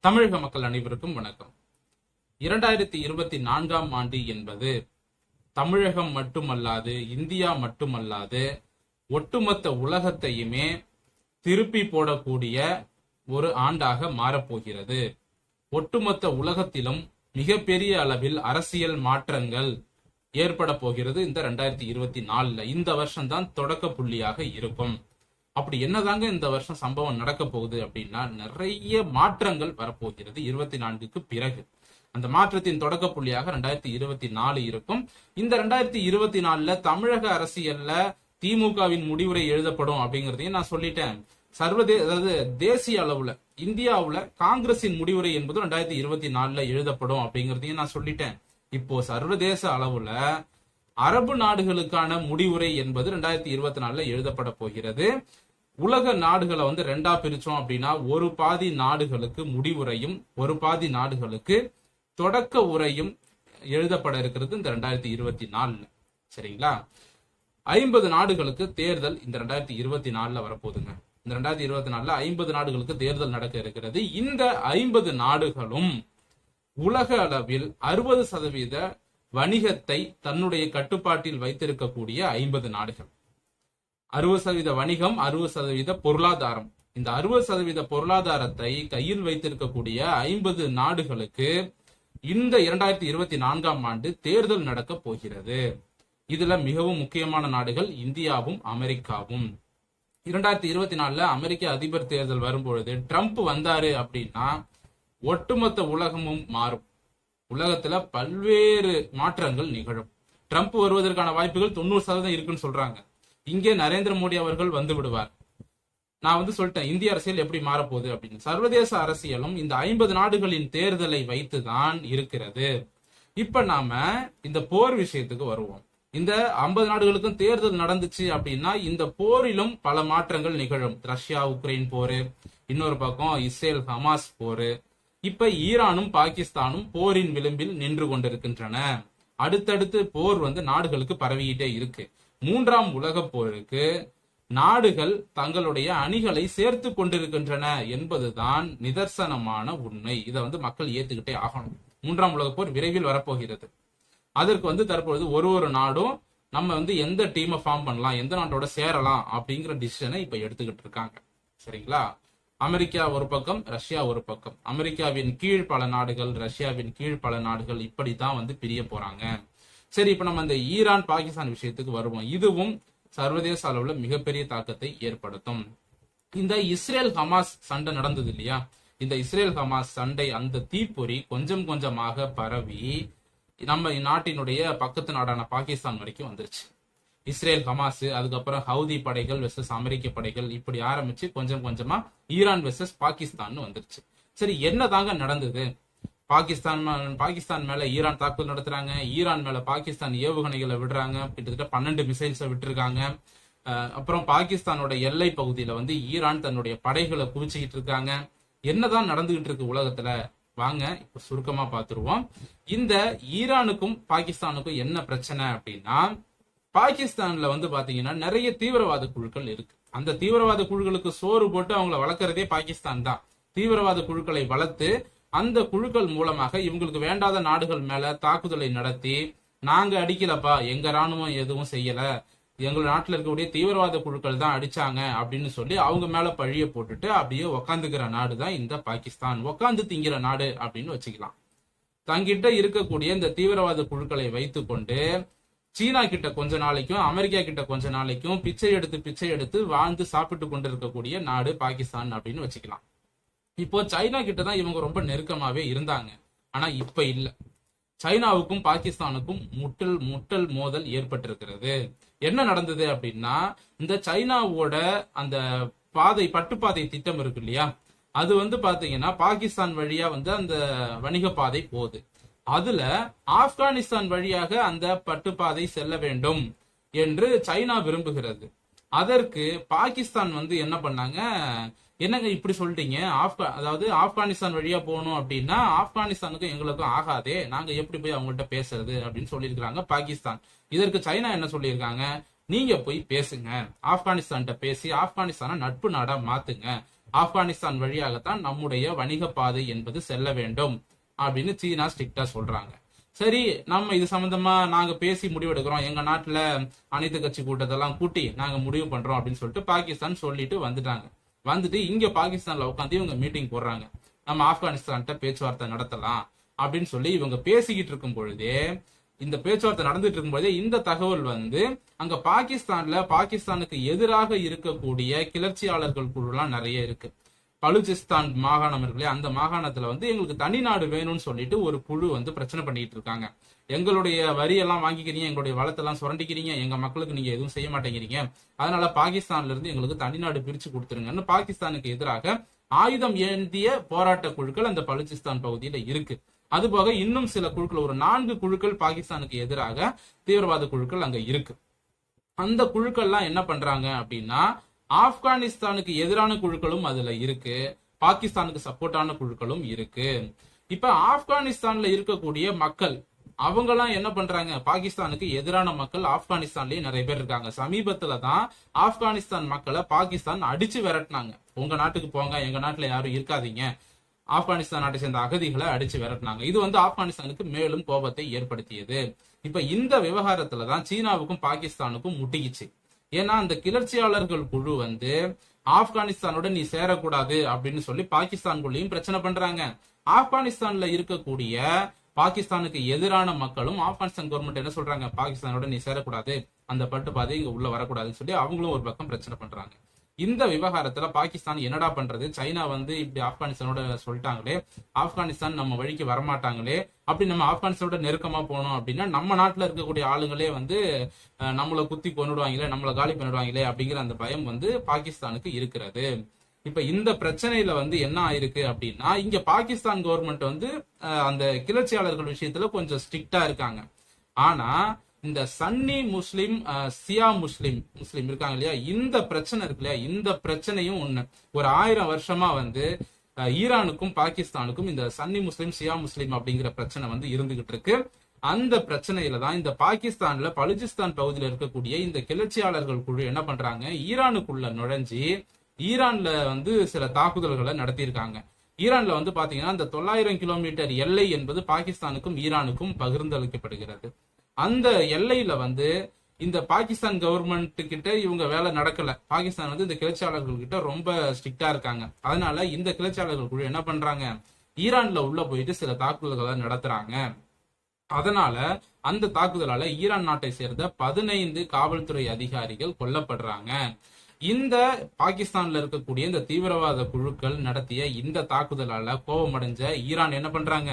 தமிழக மக்கள் அனைவருக்கும் வணக்கம். இரண்டாயிரத்தி இருபத்தி நான்காம் ஆண்டு என்பது தமிழகம் மட்டுமல்லாது இந்தியா மட்டுமல்லாது ஒட்டுமொத்த உலகத்தையுமே திருப்பி போடக்கூடிய ஒரு ஆண்டாக மாறப்போகிறது. ஒட்டுமொத்த உலகத்திலும் மிகப்பெரிய அளவில் அரசியல் மாற்றங்கள் ஏற்பட போகிறது இந்த ரெண்டாயிரத்தி இருபத்தி நாலுல. இந்த வருஷம்தான் தொடக்க புள்ளியாக இருக்கும். அப்படி என்னதாங்க இந்த வருஷம் சம்பவம் நடக்க போகுது அப்படின்னா நிறைய மாற்றங்கள் வரப்போகிறது இருபத்தி நான்குக்கு பிறகு. அந்த மாற்றத்தின் தொடக்க புள்ளியாக ரெண்டாயிரத்தி இருபத்தி நாலு இருக்கும். இந்த ரெண்டாயிரத்தி இருபத்தி நாலுல தமிழக அரசியல்ல திமுகவின் முடிவுரை எழுதப்படும் அப்படிங்கறதையும் நான் சொல்லிட்டேன். சர்வதேச அதாவது தேசிய அளவுல இந்தியாவுல காங்கிரசின் முடிவுரை என்பது ரெண்டாயிரத்தி இருபத்தி நாலுல எழுதப்படும் அப்படிங்கறதையும் நான் சொல்லிட்டேன். இப்போ சர்வதேச அளவுல அரபு நாடுகளுக்கான முடிவுரை என்பது ரெண்டாயிரத்தி இருபத்தி நாலுல எழுதப்பட போகிறது. உலக நாடுகளை வந்து ரெண்டா பிரிச்சோம் அப்படின்னா ஒரு பாதி நாடுகளுக்கு முடிவுரையும் ஒரு பாதி நாடுகளுக்கு தொடக்க உரையும் எழுதப்பட இருக்கிறது இந்த ரெண்டாயிரத்தி இருபத்தி நாலுல. சரிங்களா? ஐம்பது நாடுகளுக்கு தேர்தல் இந்த ரெண்டாயிரத்தி இருபத்தி நாலுல வரப்போகுதுங்க. இந்த ரெண்டாயிரத்தி இருபத்தி நாலுல ஐம்பது நாடுகளுக்கு தேர்தல் நடக்க இருக்கிறது. இந்த ஐம்பது நாடுகளும் உலக அளவில் அறுபது சதவீத வணிகத்தை தன்னுடைய கட்டுப்பாட்டில் வைத்திருக்கக்கூடிய ஐம்பது நாடுகள். அறுபது சதவீத வணிகம் அறுபது சதவீத பொருளாதாரம். இந்த அறுபது சதவீத பொருளாதாரத்தை கையில் வைத்திருக்கக்கூடிய ஐம்பது நாடுகளுக்கு இந்த இரண்டாயிரத்தி இருபத்தி நான்காம் ஆண்டு தேர்தல் நடக்க போகிறது. இதுல மிகவும் முக்கியமான நாடுகள் இந்தியாவும் அமெரிக்காவும். இரண்டாயிரத்தி இருபத்தி நாலுல அமெரிக்க அதிபர் தேர்தல் வரும்பொழுது ட்ரம்ப் வந்தாரு அப்படின்னா ஒட்டுமொத்த உலகமும் மாறும். உலகத்துல பல்வேறு மாற்றங்கள் நிகழும். ட்ரம்ப் வருவதற்கான வாய்ப்புகள் தொண்ணூறு சதவீதம் இருக்குன்னு சொல்றாங்க. இங்கே நரேந்திர மோடி அவர்கள் வந்து விடுவார். நான் வந்து சொல்லிட்டேன் இந்திய அரசியல் எப்படி மாறப்போகுது அப்படின்னு. சர்வதேச அரசியலும் இந்த ஐம்பது நாடுகளின் தேர்தலை வைத்துதான் இருக்கிறது. இப்ப நாம இந்த போர் விஷயத்துக்கு வருவோம். இந்த ஐம்பது நாடுகளுக்கும் தேர்தல் நடந்துச்சு அப்படின்னா இந்த போரிலும் பல மாற்றங்கள் நிகழும். ரஷ்யா உக்ரைன் போரு இன்னொரு பக்கம் இஸ்ரேல் ஹமாஸ் போரு. இப்ப ஈரானும் பாகிஸ்தானும் போரின் விளிம்பில் நின்று கொண்டிருக்கின்றன. அடுத்தடுத்து போர் வந்து நாடுகளுக்கு பரவிக்கிட்டே இருக்கு. மூன்றாம் உலகப் போருக்கு நாடுகள் தங்களுடைய அணிகளை சேர்த்து கொண்டிருக்கின்றன என்பதுதான் நிதர்சனமான உண்மை. இதை வந்து மக்கள் ஏத்துக்கிட்டே ஆகணும். மூன்றாம் உலக போர் விரைவில் வரப்போகிறது. அதற்கு வந்து தற்பொழுது ஒரு ஒரு நாடும் நம்ம வந்து எந்த டீமை ஃபார்ம் பண்ணலாம் எந்த நாட்டோட சேரலாம் அப்படிங்கிற டிசிஷனை இப்ப எடுத்துக்கிட்டு இருக்காங்க. சரிங்களா? அமெரிக்கா ஒரு பக்கம் ரஷ்யா ஒரு பக்கம். அமெரிக்காவின் கீழ் பல நாடுகள் ரஷ்யாவின் கீழ் பல நாடுகள் இப்படித்தான் வந்து பிரிய போறாங்க. சரி இப்ப நம்ம இந்த ஈரான் பாகிஸ்தான் விஷயத்துக்கு வருவோம். இதுவும் சர்வதேச அளவுல மிகப்பெரிய தாக்கத்தை ஏற்படுத்தும். இந்த இஸ்ரேல் ஹமாஸ் சண்டை நடந்தது இல்லையா? இந்த இஸ்ரேல் ஹமாஸ் சண்டை அந்த தீப்பொறி கொஞ்சம் கொஞ்சமாக பரவி நம்ம நாட்டினுடைய பக்கத்து நாடான பாகிஸ்தான் வரைக்கும் வந்துருச்சு. இஸ்ரேல் ஹமாஸ் அதுக்கப்புறம் ஹவுதி படைகள் வெர்சஸ் அமெரிக்க படைகள் இப்படி ஆரம்பிச்சு கொஞ்சம் கொஞ்சமா ஈரான் வெர்சஸ் பாகிஸ்தான் வந்துருச்சு. சரி என்ன தாங்க நடந்தது? பாகிஸ்தான் பாகிஸ்தான் மேல ஈரான் தாக்குதல் நடத்துறாங்க. ஈரான் மேல பாகிஸ்தான் ஏவுகணைகளை விடுறாங்க. கிட்டத்தட்ட பன்னெண்டு மிசைல்ஸை விட்டுருக்காங்க. அப்புறம் பாகிஸ்தானோட எல்லை பகுதியில வந்து ஈரான் தன்னுடைய படைகளை குவிச்சுக்கிட்டு இருக்காங்க. என்னதான் நடந்துகிட்டு இருக்கு உலகத்துல? வாங்க இப்ப சுருக்கமா பார்த்துருவோம் இந்த ஈரானுக்கும் பாகிஸ்தானுக்கும் என்ன பிரச்சனை அப்படின்னா பாகிஸ்தான்ல வந்து பாத்தீங்கன்னா நிறைய தீவிரவாத குழுக்கள் இருக்கு. அந்த தீவிரவாத குழுக்களுக்கு சோறு போட்டு அவங்கள வளர்க்கறதே பாகிஸ்தான் தான். தீவிரவாத குழுக்களை வளர்த்து அந்த குழுக்கள் மூலமாக இவங்களுக்கு வேண்டாத நாடுகள் மேல தாக்குதலை நடத்தி நாங்க அடிக்கலப்பா எங்க ராணுவம் எதுவும் செய்யல. எங்கள் நாட்டில் இருக்கக்கூடிய தீவிரவாத குழுக்கள் தான் அடிச்சாங்க அப்படின்னு சொல்லி அவங்க மேல பழிய போட்டுட்டு அப்படியே உக்காந்துக்கிற நாடு தான் இந்த பாகிஸ்தான். உக்காந்து திங்கிற நாடு அப்படின்னு வச்சுக்கலாம். தங்கிட்ட இருக்கக்கூடிய இந்த தீவிரவாத குழுக்களை வைத்துக்கொண்டு சீனா கிட்ட கொஞ்ச நாளைக்கும் அமெரிக்கா கிட்ட கொஞ்ச நாளைக்கும் பிச்சை எடுத்து பிச்சை எடுத்து வாழ்ந்து சாப்பிட்டு கொண்டு இருக்கக்கூடிய நாடு பாகிஸ்தான் அப்படின்னு வச்சுக்கலாம். இப்போ சைனா கிட்ட தான் இவங்க ரொம்ப நெருக்கமாவே இருந்தாங்க. ஆனா இப்ப இல்ல. சைனாவுக்கும் பாகிஸ்தானுக்கும் முட்டல் முட்டல் மோதல் ஏற்பட்டிருக்கிறது. என்ன நடந்தது அப்படின்னா இந்த சைனாவோட அந்த பாதை பட்டுப்பாதை திட்டம் இருக்கு இல்லையா? அது வந்து பாத்தீங்கன்னா பாகிஸ்தான் வழியா வந்து அந்த வணிக பாதை போகுது. அதுல ஆப்கானிஸ்தான் வழியாக அந்த பட்டுப்பாதை செல்ல வேண்டும் என்று சைனா விரும்புகிறது. அதற்கு பாகிஸ்தான் வந்து என்ன பண்ணாங்க? என்னங்க இப்படி சொல்லிட்டீங்க? ஆப்கா அதாவது ஆப்கானிஸ்தான் வழியா போகணும் அப்படின்னா ஆப்கானிஸ்தானுக்கும் எங்களுக்கும் ஆகாதே. நாங்க எப்படி போய் அவங்கள்ட்ட பேசுறது அப்படின்னு சொல்லியிருக்கிறாங்க பாகிஸ்தான். இதற்கு சைனா என்ன சொல்லியிருக்காங்க? நீங்க போய் பேசுங்க. ஆப்கானிஸ்தான்கிட்ட பேசி ஆப்கானிஸ்தானை நட்பு நாடா மாத்துங்க. ஆப்கானிஸ்தான் வழியாகத்தான் நம்முடைய வணிக பாதை என்பது செல்ல வேண்டும் அப்படின்னு சீனா ஸ்ட்ரிக்டா சொல்றாங்க. சரி நம்ம இது சம்பந்தமா நாங்க பேசி முடிவெடுக்கிறோம். எங்க நாட்டுல அனைத்து கட்சி கூட்டத்தெல்லாம் கூட்டி நாங்க முடிவு பண்றோம் அப்படின்னு சொல்லிட்டு பாகிஸ்தான் சொல்லிட்டு வந்துட்டாங்க. வந்துட்டு இங்க பாகிஸ்தான்ல உட்காந்து இவங்க மீட்டிங் போடுறாங்க. நம்ம ஆப்கானிஸ்தான்கிட்ட பேச்சுவார்த்தை நடத்தலாம் அப்படின்னு சொல்லி இவங்க பேசிக்கிட்டு இருக்கும் பொழுதே இந்த பேச்சுவார்த்தை நடந்துட்டு இருக்கும்போதே இந்த தகவல் வந்து அங்க பாகிஸ்தான்ல பாகிஸ்தானுக்கு எதிராக இருக்கக்கூடிய கிளர்ச்சியாளர்கள் குழுலாம் நிறைய இருக்கு. பலுச்சிஸ்தான் மாகாணம் இருக்கு இல்லையா அந்த மாகாணத்துல வந்து எங்களுக்கு தனி நாடு வேணும்னு சொல்லிட்டு ஒரு குழு வந்து பிரச்சனை பண்ணிட்டு இருக்காங்க. எங்களுடைய வரியெல்லாம் வாங்கிக்கிறீங்க எங்களுடைய வளத்தெல்லாம் சுரண்டிக்கிறீங்க எங்க மக்களுக்கு நீங்க எதுவும் செய்ய மாட்டேங்கிறீங்க. அதனால பாகிஸ்தான்ல இருந்து எங்களுக்கு தனிநாடு பிரிச்சு கொடுத்துருங்கன்னு பாகிஸ்தானுக்கு எதிராக ஆயுதம் ஏந்திய போராட்ட குழுக்கள் அந்த பலுச்சிஸ்தான் பகுதியில இருக்கு. அதுபோக இன்னும் சில குழுக்கள் ஒரு நான்கு குழுக்கள் பாகிஸ்தானுக்கு எதிராக தீவிரவாத குழுக்கள் அங்க இருக்கு. அந்த குழுக்கள்லாம் என்ன பண்றாங்க அப்படின்னா ஆப்கானிஸ்தானுக்கு எதிரான குழுக்களும் அதுல இருக்கு. பாகிஸ்தானுக்கு சப்போர்ட்டான குழுக்களும் இருக்கு. இப்ப ஆப்கானிஸ்தான்ல இருக்கக்கூடிய மக்கள் அவங்கெல்லாம் என்ன பண்றாங்க? பாகிஸ்தானுக்கு எதிரான மக்கள் ஆப்கானிஸ்தான்லயே நிறைய பேர் இருக்காங்க. சமீபத்துல தான் ஆப்கானிஸ்தான் மக்களை பாகிஸ்தான் அடிச்சு விரட்டினாங்க. உங்க நாட்டுக்கு போங்க எங்க நாட்டுல யாரும் இருக்காதீங்க. ஆப்கானிஸ்தான் நாட்டை சேர்ந்த அகதிகளை அடிச்சு விரட்டினாங்க. இது வந்து ஆப்கானிஸ்தானுக்கு மேலும் கோபத்தை ஏற்படுத்தியது. இப்ப இந்த விவகாரத்துல தான் சீனாவுக்கும் பாகிஸ்தானுக்கும் முட்டிக்குச்சு. ஏன்னா அந்த கிளர்ச்சியாளர்கள் குழு வந்து ஆப்கானிஸ்தானோட நீ சேரக்கூடாது அப்படின்னு சொல்லி பாகிஸ்தான்குள்ளேயும் பிரச்சனை பண்றாங்க. ஆப்கானிஸ்தான்ல இருக்கக்கூடிய பாகிஸ்தானுக்கு எதிரான மக்களும் ஆப்கானிஸ்தான் கவர்மெண்ட் என்ன சொல்றாங்க? பாகிஸ்தானோட நீ சேரக்கூடாது. அந்த பட்டு பாதை இங்க உள்ள வரக்கூடாதுன்னு சொல்லி அவங்களும் ஒரு பக்கம் பிரச்சனை பண்றாங்க. இந்த விவகாரத்துல பாகிஸ்தான் என்னடா பண்றது? சைனா வந்து இப்படி ஆப்கானிஸ்தானோட சொல்லிட்டாங்களே. ஆப்கானிஸ்தான் நம்ம வழிக்கு வரமாட்டாங்களே. அப்படி நம்ம ஆப்கானிஸ்தானோட நெருக்கமா போனோம் அப்படின்னா நம்ம நாட்டுல இருக்கக்கூடிய ஆளுங்களே வந்து நம்மளை குத்தி கொண்டுடுவாங்களே நம்மளை காலி பண்ணிடுவாங்களே அப்படிங்கிற அந்த பயம் வந்து பாகிஸ்தானுக்கு இருக்கிறது. இப்ப இந்த பிரச்சனையில வந்து என்ன ஆயிருக்கு அப்படின்னா இங்க பாகிஸ்தான் கவர்மெண்ட் வந்து அந்த கிளர்ச்சியாளர்கள் விஷயத்துல கொஞ்சம் ஸ்ட்ரிக்டா இருக்காங்க. ஆனா இந்த சன்னி முஸ்லிம் சியா முஸ்லிம் முஸ்லிம் இருக்காங்க இல்லையா? இந்த பிரச்சனை இருக்கு இல்லையா? இந்த பிரச்சனையும் ஒண்ணு. ஒரு ஆயிரம் வருஷமா வந்து ஈரானுக்கும் பாகிஸ்தானுக்கும் இந்த சன்னி முஸ்லிம் சியா முஸ்லிம் அப்படிங்கிற பிரச்சனை வந்து இருந்துகிட்டு இருக்கு. அந்த பிரச்சனையில தான் இந்த பாகிஸ்தான்ல பலுஜிஸ்தான் பகுதியில் இருக்கக்கூடிய இந்த கிளர்ச்சியாளர்கள் குழு என்ன பண்றாங்க? ஈரானுக்குள்ள நுழைஞ்சி ஈரான்ல வந்து சில தாக்குதல்களை நடத்தியிருக்காங்க. ஈரான்ல வந்து பாத்தீங்கன்னா இந்த தொள்ளாயிரம் கிலோமீட்டர் எல்லை என்பது பாகிஸ்தானுக்கும் ஈரானுக்கும் பகிர்ந்தளிக்கப்படுகிறது. அந்த எல்லையில வந்து இந்த பாகிஸ்தான் கவர்மெண்ட் கிட்ட இவங்க வேலை நடக்கல. பாகிஸ்தான் வந்து இந்த கிளர்ச்சியாளர்கள் கிட்ட ரொம்ப ஸ்ட்ரிக்டா இருக்காங்க. அதனால இந்த கிளர்ச்சியாளர்கள் குழு என்ன பண்றாங்க? ஈரான்ல உள்ள போயிட்டு சில தாக்குதல்களை நடத்துறாங்க. அதனால அந்த தாக்குதலால ஈரான் நாட்டை சேர்ந்த பதினைந்து காவல்துறை அதிகாரிகள் கொல்லப்படுறாங்க. இந்த பாகிஸ்தான்ல இருக்கக்கூடிய இந்த தீவிரவாத குழுக்கள் நடத்திய இந்த தாக்குதலால கோபமடைஞ்ச ஈரான் என்ன பண்றாங்க?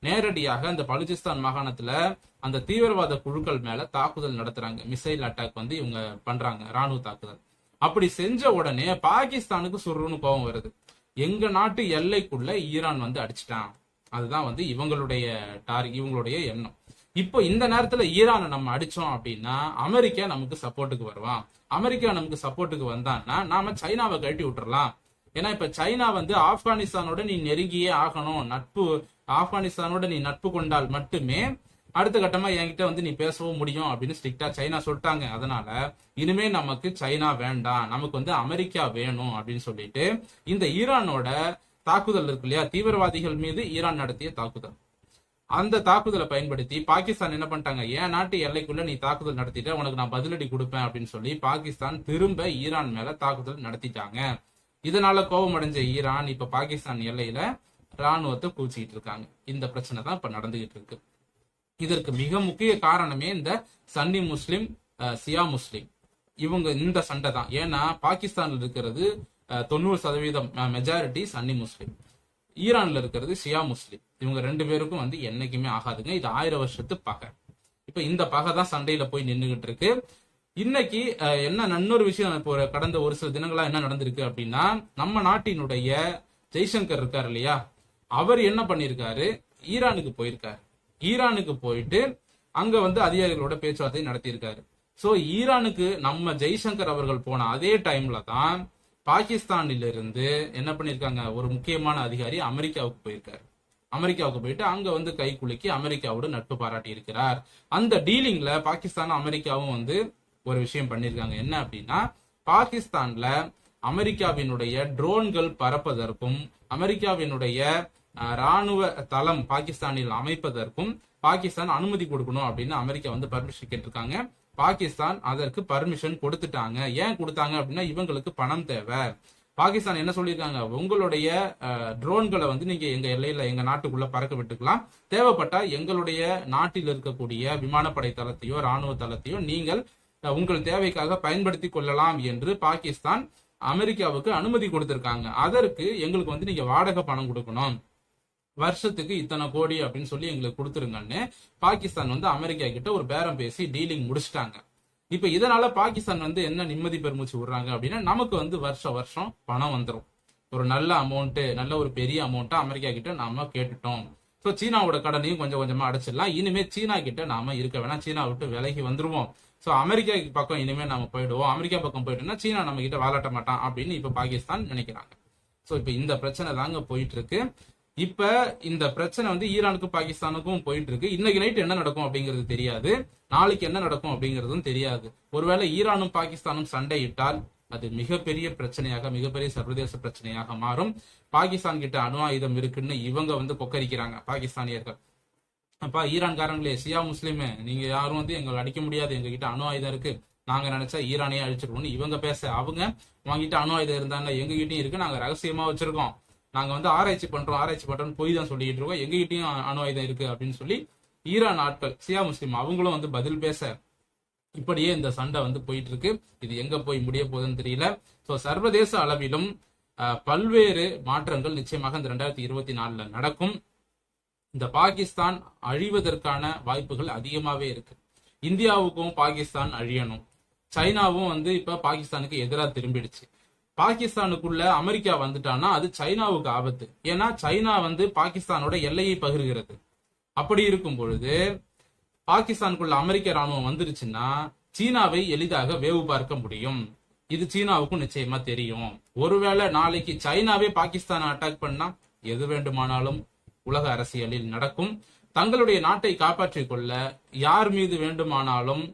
நேரடியாக அந்த பலுச்சிஸ்தான் மாகாணத்துல அந்த தீவிரவாத குழுக்கள் மேல தாக்குதல் நடத்துறாங்க. மிசைல் அட்டாக் வந்து இவங்க பண்றாங்க ராணுவ தாக்குதல். அப்படி செஞ்ச உடனே பாகிஸ்தானுக்கு சுருன்னு கோபம் வருது. எங்க நாட்டு எல்லைக்குள்ள ஈரான் வந்து அடிச்சிட்டான். அதுதான் வந்து இவங்களுடைய டார்கெட் இவங்களுடைய எண்ணம். இப்போ இந்த நேரத்துல ஈரானை நம்ம அடிச்சோம் அப்படின்னா அமெரிக்கா நமக்கு சப்போர்ட்டுக்கு வருவான் அமெரிக்கா நமக்கு சப்போர்ட்டுக்கு வந்தான்னா நாம சைனாவை கழட்டி விட்டுறலாம். ஏன்னா இப்ப சைனா வந்து ஆப்கானிஸ்தானோட நீ நெருங்கியே ஆகணும். நட்பு ஆப்கானிஸ்தானோட நீ நட்பு கொண்டால் மட்டுமே அடுத்த கட்டமா என்கிட்ட வந்து நீ பேசவும் முடியும் அப்படின்னு ஸ்ட்ரிக்டா சைனா சொல்லிட்டாங்க. அதனால இனிமே நமக்கு சைனா வேண்டாம். நமக்கு வந்து அமெரிக்கா வேணும் அப்படின்னு சொல்லிட்டு இந்த ஈரானோட தாக்குதல் இருக்கு இல்லையா? தீவிரவாதிகள் மீது ஈரான் நடத்திய தாக்குதல். அந்த தாக்குதலை பயன்படுத்தி பாகிஸ்தான் என்ன பண்ணிட்டாங்க? என் நாட்டு எல்லைக்குள்ள நீ தாக்குதல் நடத்திட்ட? உனக்கு நான் பதிலடி கொடுப்பேன் அப்படின்னு சொல்லி பாகிஸ்தான் திரும்ப ஈரான் மேல தாக்குதல் நடத்திட்டாங்க. இதனால கோபமடைஞ்ச ஈரான் இப்ப பாகிஸ்தான் எல்லையில ராணுவத்தை குவிச்சிட்டு இருக்காங்க இந்த பிரச்சனை தான் இப்ப நடந்துகிட்டு இருக்கு. இதற்கு மிக முக்கிய காரணமே இந்த சன்னி முஸ்லிம் சியா முஸ்லிம். இவங்க இந்த சண்டை தான். ஏன்னா பாகிஸ்தான்ல இருக்கிறது தொண்ணூறு சதவீதம் மெஜாரிட்டி சன்னி முஸ்லிம். ஈரான்ல இருக்கிறது ஷியா முஸ்லிம். இவங்க ரெண்டு பேருக்கும் வந்து என்னைக்குமே ஆகாதுங்க. இது ஆயிரம் வருஷத்து பகை. இப்ப இந்த பகை தான் சண்டையில போய் நின்றுகிட்டு இருக்கு. இன்னைக்கு என்ன இன்னொரு விஷயம் இப்போ கடந்த ஒரு சில தினங்களா என்ன நடந்திருக்கு அப்படின்னா நம்ம நாட்டினுடைய ஜெய்சங்கர் இருக்கார் இல்லையா? அவர் என்ன பண்ணியிருக்காரு ஈரானுக்கு போயிருக்காரு. ஈரானுக்கு போயிட்டு அங்க வந்து அதிகாரிகளோட பேச்சுவார்த்தை நடத்தியிருக்காரு. சோ ஈரானுக்கு நம்ம ஜெய்சங்கர் அவர்கள் போன அதே டைம்ல தான் பாகிஸ்தானிலிருந்து என்ன பண்ணிருக்காங்க? ஒரு முக்கியமான அதிகாரி அமெரிக்காவுக்கு போயிருக்காரு. அமெரிக்காவுக்கு போயிட்டு அங்க வந்து கை குலுக்கி அமெரிக்காவோட நட்பு பாராட்டி இருக்கிறார். அந்த டீலிங்ல பாகிஸ்தானும் அமெரிக்காவும் வந்து ஒரு விஷயம் பண்ணிருக்காங்க. என்ன அப்படின்னா பாகிஸ்தான்ல அமெரிக்காவினுடைய ட்ரோன்கள் பறப்பதற்கும் அமெரிக்காவினுடைய ராணுவ தளம் பாகிஸ்தானில் அமைப்பதற்கும் பாகிஸ்தான் அனுமதி கொடுக்கணும் அப்படின்னு அமெரிக்கா வந்து பர்மிஷன் கேட்டிருக்காங்க. பாகிஸ்தான் அதற்கு பர்மிஷன் கொடுத்துட்டாங்க. ஏன் கொடுத்தாங்க அப்படின்னா இவங்களுக்கு பணம் தேவை. பாகிஸ்தான் என்ன சொல்லியிருக்காங்க? உங்களுடைய ட்ரோன்களை வந்து நீங்க எங்க எல்லையில எங்க நாட்டுக்குள்ள பறக்க விட்டுக்கலாம். தேவைப்பட்டா எங்களுடைய நாட்டில் இருக்கக்கூடிய விமானப்படை தளத்தையோ ராணுவ தளத்தையோ நீங்கள் உங்கள் தேவைக்காக பயன்படுத்தி கொள்ளலாம் என்று பாகிஸ்தான் அமெரிக்காவுக்கு அனுமதி கொடுத்திருக்காங்க. அதற்கு எங்களுக்கு வந்து நீங்க வாடகை பணம் கொடுக்கணும். வருஷத்துக்கு இத்தனை கோடி அப்படின்னு சொல்லி எங்களுக்கு கொடுத்துருங்கன்னு பாகிஸ்தான் வந்து அமெரிக்கா கிட்ட ஒரு பேரம் பேசி டீலிங் முடிச்சிட்டாங்க. இப்ப இதனால பாகிஸ்தான் வந்து என்ன நிம்மதி பெருமூச்சு விடுறாங்க அப்படின்னா நமக்கு வந்து வருஷ வருஷம் பணம் வந்துடும் ஒரு நல்ல அமௌண்ட் நல்ல ஒரு பெரிய அமௌண்ட்டை அமெரிக்கா கிட்ட நாம கேட்டுட்டோம். ஸோ சீனாவோட கடனையும் கொஞ்சம் கொஞ்சமா அடைச்சிடலாம். இனிமே சீனா கிட்ட நாம இருக்க வேணாம். சீனா விட்டு விலகி வந்துருவோம். ஸோ அமெரிக்கா பக்கம் இனிமே நாம போயிடுவோம். அமெரிக்கா பக்கம் போயிட்டோம்னா சீனா நம்ம கிட்ட வாழட்ட மாட்டான் அப்படின்னு இப்ப பாகிஸ்தான் நினைக்கிறாங்க. ஸோ இப்ப இந்த பிரச்சனை தாங்க போயிட்டு இருக்கு. இப்ப இந்த பிரச்சனை வந்து ஈரானுக்கும் பாகிஸ்தானுக்கும் போயிட்டு இருக்கு இன்னைக்கு நைட் என்ன நடக்கும் அப்படிங்கிறது தெரியாது. நாளைக்கு என்ன நடக்கும் அப்படிங்கிறதும் தெரியாது. ஒருவேளை ஈரானும் பாகிஸ்தானும் சண்டையிட்டால் அது மிகப்பெரிய பிரச்சனையாக மிகப்பெரிய சர்வதேச பிரச்சனையாக மாறும். பாகிஸ்தான் கிட்ட அணு ஆயுதம் இருக்குன்னு இவங்க வந்து கொக்கரிக்கிறாங்க பாகிஸ்தானியர்கள். அப்பா ஈரான்காரங்களே சியா முஸ்லிமே நீங்க யாரும் வந்து எங்களை அடிக்க முடியாது. எங்க கிட்ட அணு ஆயுதம் இருக்கு. நாங்க நினைச்சா ஈரானையே அழிச்சிருக்கோம்னு இவங்க பேச அவங்க உங்ககிட்ட அணு ஆயுதம் இருந்தாங்க எங்ககிட்டயும் இருக்கு. நாங்க ரகசியமா வச்சிருக்கோம். நாங்க வந்து ஆராய்ச்சி பண்றோம் ஆராய்ச்சி பண்ணுறோம்னு பொய் தான் சொல்லிட்டு இருக்கோம். எங்ககிட்டயும் அணு ஆயுதம் இருக்கு அப்படின்னு சொல்லி ஈரான் ஆட்கள் சியா முஸ்லீம் அவங்களும் வந்து பதில் பேச இப்படியே இந்த சண்டை வந்து போயிட்டு இருக்கு. இது எங்க போய் முடிய போகுதுன்னு தெரியல. சோ சர்வதேச அளவிலும் பல்வேறு மாற்றங்கள் நிச்சயமாக இந்த ரெண்டாயிரத்தி இருபத்தி நாலுல நடக்கும். இந்த பாகிஸ்தான் அழிவதற்கான வாய்ப்புகள் அதிகமாவே இருக்கு. இந்தியாவுக்கும் பாகிஸ்தான் அழியணும். சைனாவும் வந்து இப்ப பாகிஸ்தானுக்கு எதிராக திரும்பிடுச்சு. பாகிஸ்தானுக்குள்ள அமெரிக்கா வந்துட்டான்னா அது சைனாவுக்கு ஆபத்து. ஏன்னா சைனா வந்து பாகிஸ்தானோட எல்லையை பகிர்கிறது. அப்படி இருக்கும் பொழுது பாகிஸ்தானுக்குள்ள அமெரிக்க ராணுவம் வந்துருச்சுன்னா சீனாவை எளிதாக வேவு பார்க்க முடியும். இது சீனாவுக்கும் நிச்சயமா தெரியும். ஒருவேளை நாளைக்கு சைனாவே பாகிஸ்தானை அட்டாக் பண்ணா எது வேண்டுமானாலும் உலக அரசியலில் நடக்கும். தங்களுடைய நாட்டை காப்பாற்றிக் கொள்ள யார் மீது வேண்டுமானாலும்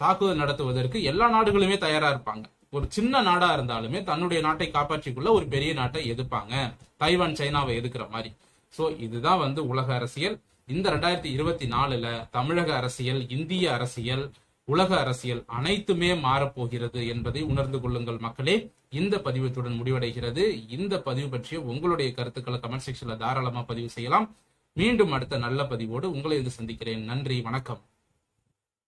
தாக்குதல் நடத்துவதற்கு எல்லா நாடுகளுமே தயாரா இருப்பாங்க. ஒரு சின்ன நாடா இருந்தாலுமே தன்னுடைய நாட்டை காப்பாற்றிக்குள்ள ஒரு பெரிய நாட்டை எதிர்ப்பாங்க. தைவான் சைனாவை எதிர்க்கிற மாதிரி. சோ இதுதான் வந்து உலக அரசியல். இந்த ரெண்டாயிரத்தி இருபத்தி நாலுல தமிழக அரசியல் இந்திய அரசியல் உலக அரசியல் அனைத்துமே மாறப்போகிறது என்பதை உணர்ந்து கொள்ளுங்கள் மக்களே. இந்த பதிவத்துடன் முடிவடைகிறது. இந்த பதிவு பற்றிய உங்களுடைய கருத்துக்களை கமெண்ட் செக்ஷன்ல தாராளமா பதிவு செய்யலாம். மீண்டும் அடுத்த நல்ல பதிவோடு உங்களை இது சந்திக்கிறேன். நன்றி வணக்கம்.